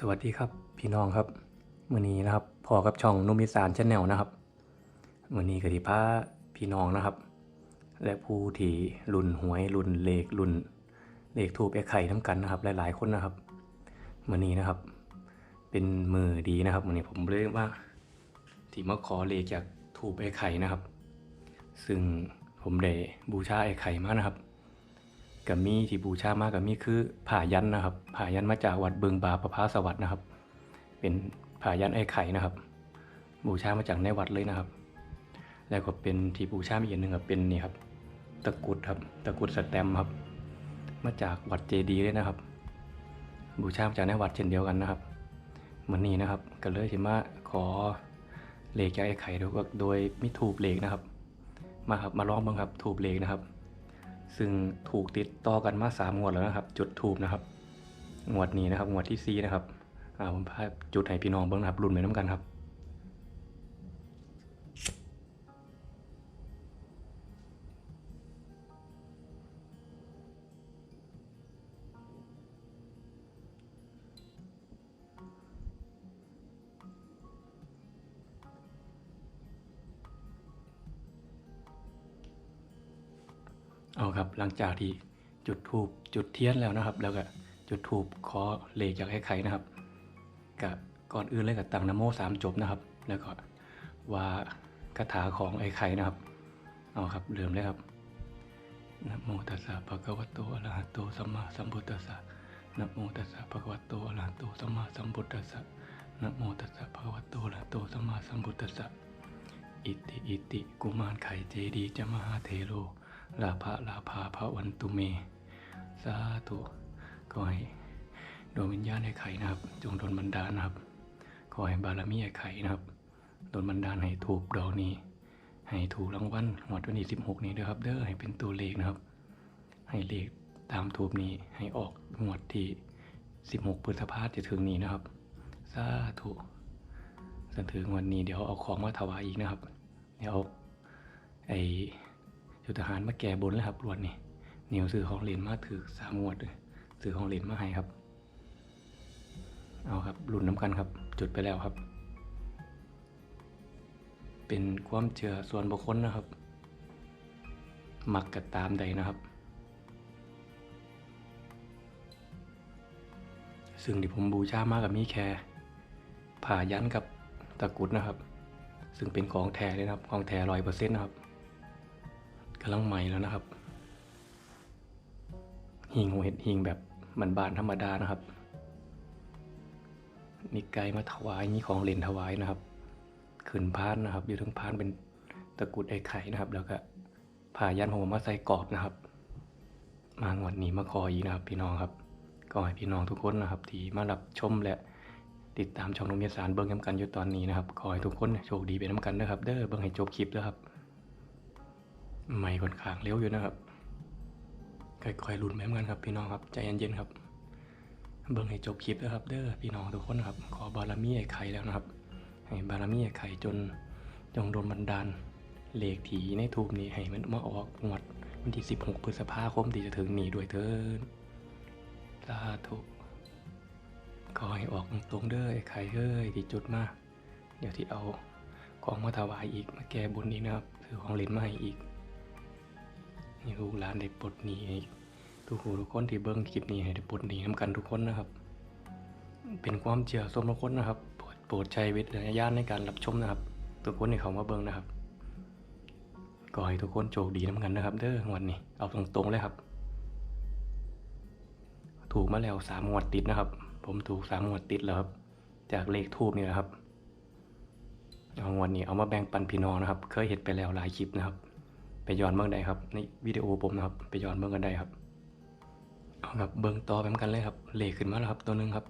สวัสดีครับพี่น้องครับมื้อนี้นะครับพอกับช่องนุ่มอีสานชาแนลนะครับมื้อนี้ก็สิพาพี่น้องนะครับ และผู้ที่รุ่นหวยรุ่นเลขรุ่นเลขถูกไอ้ไข่น้ำกันนะครับ หลายๆคนนะครับมื้อนี้นะครับ เป็นมือดีนะครับมื้อนี้ผมเรียกว่าที่มาขอเลขจากถูกไอ้ไข่นะครับ ซึ่งผมได้บูชาไอ้ไข่มานะครับ กับมีที่บูชามากกับมีคือผ่ายันนะครับผ่ายันมาจากวัดเบิงบาประภาสวัสดนะครับ เป็นผ่ายันไอ้ไข่นะครับ บูชามาจากในวัดเลยนะครับ แล้วก็เป็นที่บูชาอีกอย่างหนึ่งครับเป็นนี่ครับตะกุดครับตะกุดสแตมครับ มาจากวัดเจดีย์เลยนะครับ บูชามาจากในวัดเช่นเดียวกันนะครับเหมือนนี้นะครับก็เลยที่มาขอเลขจากไอ้ไข่โดยโดยมิถูกเลขนะครับ มาครับมาลองบ้างครับถูกเลขนะครับ ซึ่งถูกติดต่อกันมาสามงวดแล้วนะครับ จุดทูบนะครับ งวดนี้นะครับ งวดที่สี่นะครับ อ่าผมพาจุดให้พี่น้องเบิ้งนะครับรุ่นไปน้ำกันครับ เอาครับหลังจากที่จุดทูบจุดเทียนแล้วนะครับ แล้วก็จุดทูบขอเลขจากไอ้ไข่นะครับกับก่อนอื่นเลยกับตังนโมสามจบนะครับ แล้วก็ว่าคาถาของไอ้ไข่นะครับ เอาครับเริ่มเลยครับนะโมตัสสะภะคะวะโตอะระหะโตสัมมาสัมพุทธัสสะนะโมตัสสะภะคะวะโตอะระหะโตสัมมาสัมพุทธัสสะนะโมตัสสะภะคะวะโตอะระหะโตสัมมาสัมพุทธัสสะอิติอิติกุมารไข่เจดีจะมหาเทโล ลาภะลาภาพระวันตุเม สาธุขอให้ดวงวิญญาณไอ้ไข่นะครับ จงโดนบันดาลนะครับ ขอให้บารมีไอ้ไข่นะครับโดนบันดาลให้ถูกดอกนี้ ให้ถูกรางวัลหมดวันที่สิบหกนี้ด้วยครับ เด้อให้เป็นตัวเลขนะครับ ให้เลขตามทูบนี้ให้ออกงวดที่สิบหกพฤษภาจะถึงนี้นะครับสาธุจนถึงวันนี้เดี๋ยวเอาของมาถวายอีกนะครับ เดี๋ยวเอาไอจุดทหารมาแก่บนแล้วครับรวนนี่เหนียวซื้อของเหรียญมาถือสามงวดเลยซื้อของเหรียญมาให้ครับ เอาครับรุ่นน้ำกันครับ จุดไปแล้วครับ เป็นความเชื่อส่วนบุคคลนะครับ มักกับตามใดนะครับ ซึ่งที่ผมบูชามากกับมีแค่ผ่ายันกับตะกุดนะครับ ซึ่งเป็นของแท้เลยนะครับ ของแท้ร้อยเปอร์เซ็นต์นะครับ กำลังใหม่แล้วนะครับ หิงหัวเห็ดหิงแบบมันบานๆธรรมดานะครับมีไก่มาถวายมีของเล่นถวายนะครับขึ้นพานนะครับ อยู่ทั้งพานเป็นตะกุดไอ้ไข่นะครับ แล้วก็ผ่ายันผมมาใส่กรอบนะครับ มางวดนี้มาขออีกนะครับ พี่น้องครับ ก็ให้พี่น้องทุกคนนะครับ ที่มารับชมและติดตามช่องนมเมียสารเบิ้งน้ำกันอยู่ตอนนี้นะครับขอให้ทุกคนโชคดีไปน้ำกันนะครับ เด้อเบิ้งให้จบคลิปด้วครับ ไม่ค่อนข้างเร็วอยู่นะครับค่อยๆลุ้นแม่มกันครับ พี่น้องครับใจเย็นๆครับ เบิ่งให้จบคลิปนะครับ เด้อพี่น้องทุกคนครับ ขอบารมีไอ้ไข่แล้วนะครับให้บารมีไอ้ไข่จนจงโดนบันดาลเลขถีในทูบนี้ให้มันมาออกงวดวันที่ 16 พฤษภาคมที่จะถึงนี้ด้วยเถิดสาธุขอให้ออกตรงเด้อไอ้ไข่เอ้ยที่จุดมาเดี๋ยวที่เอาของมาถวายอีกมาแก้บนนี้นะครับซื้อของเล่นมาให้อีก ให้ลูกหลานได้ปลดหนี้ทุกทุกคนที่เบิ่งคลิปนี้ให้ได้ปลดหนี้น้ำกันทุกคนนะครับ เป็นความเชื่อส่วนบุคคลนะครับโปรดโปรดใช้วิจารณญาณในการรับชมนะครับ ทุกคนที่เขามาเบิ่งนะครับก็ให้ทุกคนโชคดีน้ำกันนะครับ เด้อวันนี้เอาตรงๆเลยครับ ถูกมาแล้วสามงวดติดนะครับ ผมถูกสามงวดติดแล้วครับ จากเลขทูบนี่แหละครับเอางวดนี้เอามาแบ่งปันพี่น้องนะครับ เคยเห็นไปแล้วหลายคลิปนะครับ ไปย้อนเบื้องใดครับในวิดีโอผมนะครับไปย้อนเบื้องกันได้ครับเอาครับเบื้องต่อไปเหมือนกันเลยครับเลขขึ้นมาแล้วครับตัวหนึ่งครับ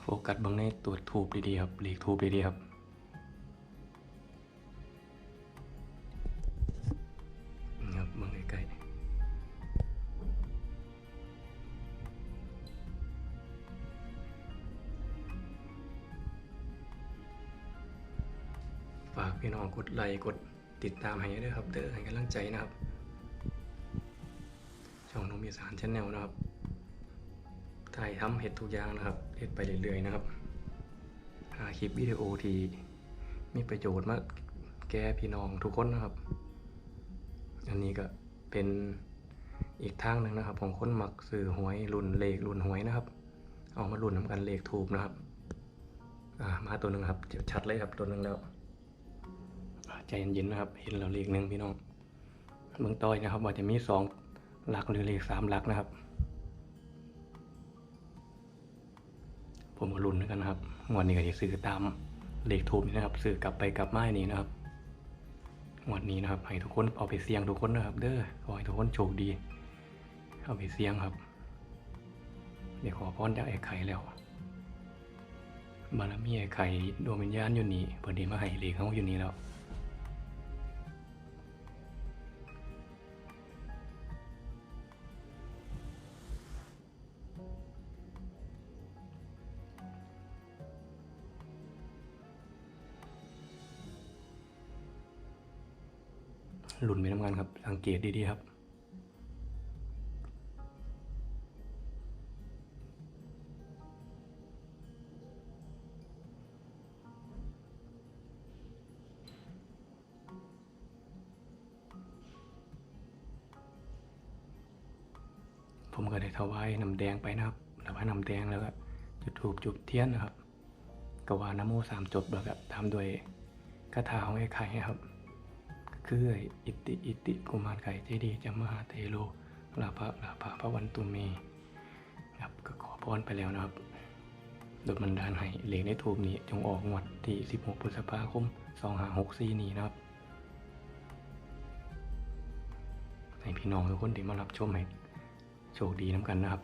โฟกัสเบื้องในตัวทูบดีๆครับเลขทูบดีๆครับครับเบื้องใกล้ๆฝากพี่น้องกดไลค์กด ติดตามให้ด้วยครับเด้อให้กำลังใจนะครับ ช่องนมอีสานชแนลนะครับถ่ายทำเห็ดทุกอย่างนะครับเห็ดไปเรื่อยๆนะครับหาคลิปวิดีโอที่มีประโยชน์มากแก่พี่น้องทุกคนนะครับ อันนี้ก็เป็นอีกทางหนึ่งนะครับ ของคนมักสื่อหวยรุ่นเลขรุ่นหวยนะครับ เอามารุ่นทำกันเลขถูกนะครับ มาตัวหนึ่งครับชัดเลยครับตัวหนึ่งแล้ว ใจเย็นๆนะครับ เห็นแล้วเลขหนึ่งพี่น้องเมืองต้อยนะครับว่าจะมีสองหลักหรือเลขสามหลักนะครับ ผมก็ลุ้นกันนะครับงวดนี้ก็จะซื้อตามเลขทูบนี่นะครับซื้อกลับไปกลับมานี่นะครับงวดนี้นะครับให้ทุกคนเอาไปเสี่ยงทุกคนนะครับ เด้อขอให้ทุกคนโชคดี เอาไปเสี่ยงครับ เดี๋ยวขอพรจากไอ้ไข่แล้วบารมีไอ้ไข่ดวงวิญญาณอยู่นี่เปิดดีมาให้เลขเขาอยู่นี่แล้ว หลุนไปทำงานครับ สังเกตดีๆครับ ผมก็ได้ถวายน้ำแดงไปนะครับถวายน้ำแดงแล้วก็จุดถูกจุดเทียนนะครับกวานะโมสามจบแล้วก็ตามด้วยคาถาของไอ้ไข่ครับ คืออิติอิติกุมารไก่เจดีจะมหาเทโลลาภะลาภะพระวันตุเมครับก็ขอพรไปแล้วนะครับโดยบันดาลให้เหล็กในทูบนี้จงออกงวดที่ 16 พฤษภาคม 2564 นี้นะครับให้พี่น้องทุกคนที่มารับชมให้โชคดีน้ำกันนะครับ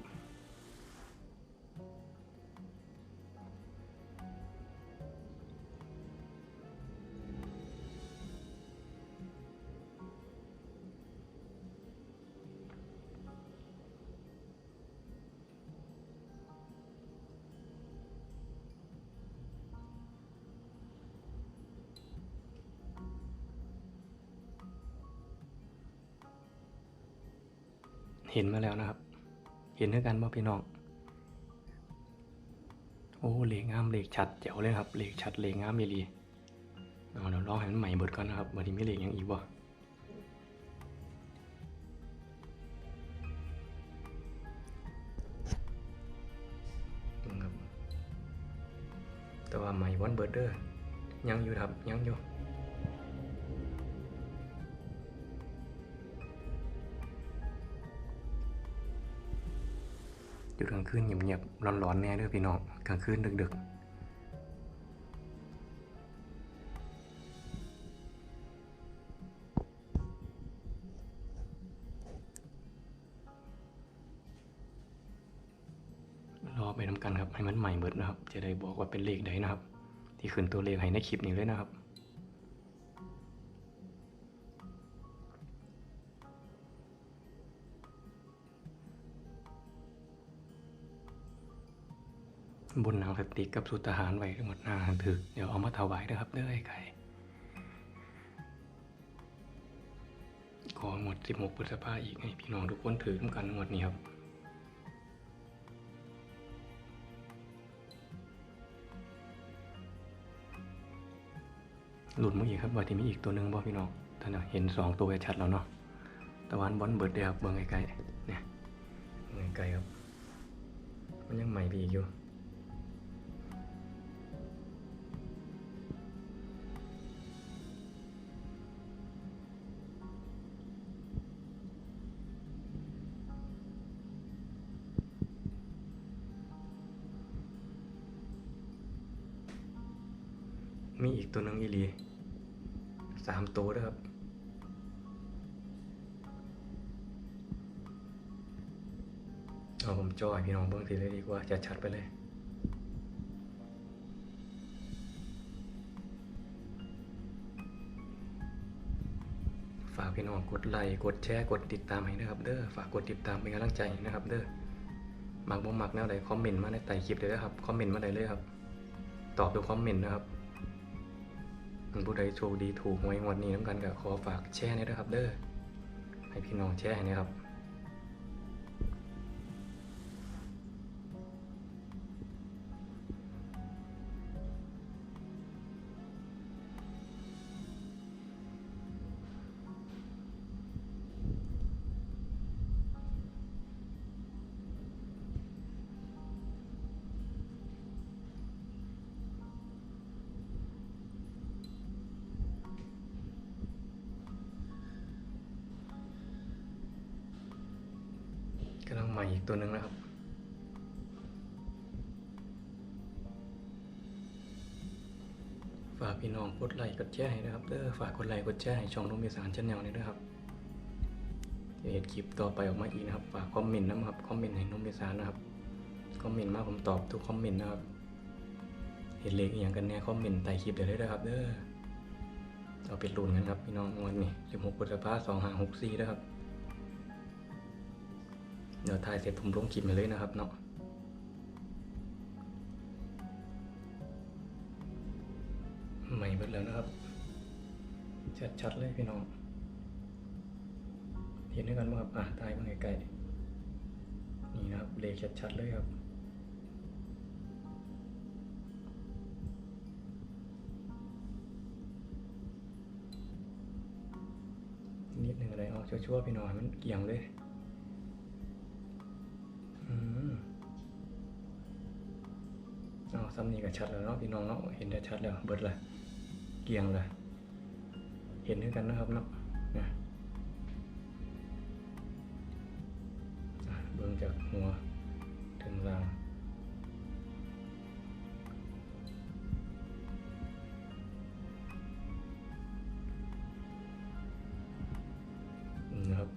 เห็นมาแล้วนะครับ เห็นด้วยกันว่าพี่น้อง โอ้เหล็กงามเหล็กชัดเจ๋วเลยครับเหล็กชัดเหล็กงามมีรีเอาเดี๋ยวรองให้มันใหม่เบิดก่อนนะครับวันนี้มีเหล็กยังอีกบ่แต่ว่าใหม่วันเบิดเด้อยังอยู่ครับยังอยู่ อยู่กลางคืนเงียบๆร้อนๆแน่เด้อพี่น้องกลางคืนดึกๆรอไปทำกันครับให้มันใหม่เบิดนะครับ จะได้บอกว่าเป็นเลขใดนะครับ ที่ขึ้นตัวเลขให้ในคลิปนี้เลยนะครับ บนหนังสติกกับสุตทหารไว้ทั้งหมดหน้าถึกเดี๋ยวเอามาถวายนะครับเด้อไอ้ไก่ขอหมด 16พฤษภาอีกให้พี่น้องทุกคนถือร่วมกันหมดนี้ครับหลุดมาอีกครับว่าที่มีอีกตัวหนึ่งบ่พี่น้องท่านเห็นสองตัวชัดแล้วเนาะตะวันบอลเบิร์ดเดียครับเบิ่งไกลๆเนี่ยเบิ่งไกลครับ มันยังใหม่ไปอีอยู่ มีอีกตัวหนึ่งอีหลีสามตัวด้วยครับ เอาผมจอยพี่น้องเบิ่งทีเลยดีกว่าจะชัดไปเลยฝากพี่น้องกดไลค์กดแชร์กดติดตามให้นะครับเด้อฝากกดติดตามเป็นกำลังใจนะครับเด้อมักบ่มักแนวใดคอมเมนต์มาในใต้คลิปเลยนะครับคอมเมนต์มาได้เลยครับ ตอบทุกคอมเมนต์นะครับ ผู้ใดโชคดีถูกหวยงวดนี้น้ำกันก็ขอฝากแชร์นี่ยนะครับ เด้อให้พี่น้องแชร์ให้นะครับ อีกตัวหนึ่งนะครับ ฝากพี่น้องกดไลค์กดแชร์ให้นะครับเด้อฝากกดไลค์กดแชร์ให้ช่องนุ่มอีสานชาแนลนี้ด้วยครับเดี๋ยวเห็นคลิปต่อไปออกมาอีกนะครับฝากคอมเมนต์นะครับคอมเมนต์ให้นุ่มอีสานนะครับคอมเมนต์มาผมตอบทุกคอมเมนต์นะครับเห็นเลขอย่างกันแน่คอมเมนต์ใต้คลิปเดี๋ยวได้เลยครับเด้อเอาไปลุ้นกันครับพี่น้องวันนี้16พฤษภาคม2564นะครับ เดี๋ยวถ่ายเสร็จผมลงคลิปมาเลยนะครับเนาะใหม่เบิดแล้วนะครับ ชัดๆเลยพี่น้อง เห็นด้วยกันไหมครับอะถ่ายมาไกลๆนี่นะครับเลขชัดๆเลยครับนิดหนึ่งอะไรเอชั่วๆพี่น้องมันเกี่ยงเลย ซ้ำนี่ก็ชัดแล้วเนาะพี่น้องเนาะเห็นได้ชัดแล้วเบิดเลยเกียงเลยเห็นด้วยกันนะครับเนาะนะเบิ่งจากหัวถึงรางนะครับ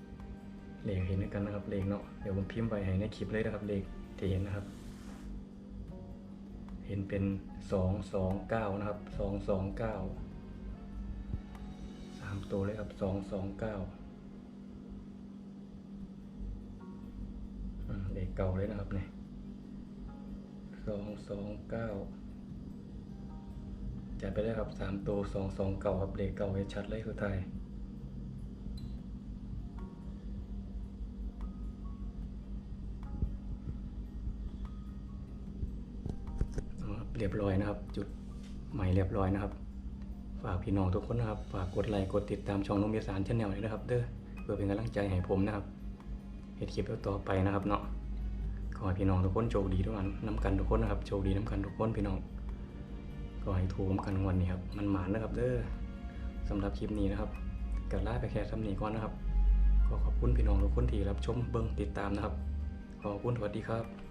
เลขเห็นด้วยกันนะครับเลขเนาะเดี๋ยวผมพิมพ์ไปให้ในคลิปเลยนะครับเลขจะเห็นนะครับ ห็นเป็นสองสองเก้านะครับสองสองเก้าสามตัวเลยครับสองสองเก้าเลขเก่าเลยนะครับเนี่ยสองสองเก้าจัดไปเลยครับสามตัวสองสองเก้าครับเลขเก่าให้ชัดเลยคือไทาย รียบร้อยนะครับ จุดใหม่เรียบร้อยนะครับ ฝากพี่น้องทุกคนนะครับ ฝากกดไลค์กดติดตามช่องนุ่มเมียสารชาแนลเลยนะครับ เด้อเพื่อเป็นกำลังใจให้ผมนะครับเห็ดคลิปต่อไปนะครับเนาะขอให้พี่น้องทุกคนโชคดีทุกวันน้ำกันทุกคนนะครับโชคดีน้ำกันทุกคนพี่น้องก็ให้ถูกกันวันนี้ครับมันหมานนะครับ เด้อสำหรับคลิปนี้นะครับกัลาไปแค่สำนีก่อนนะครับก็ขอบคุณพี่น้องทุกคนที่รับชมเบิ้งติดตามนะครับ ขอบคุณสวัสดีครับ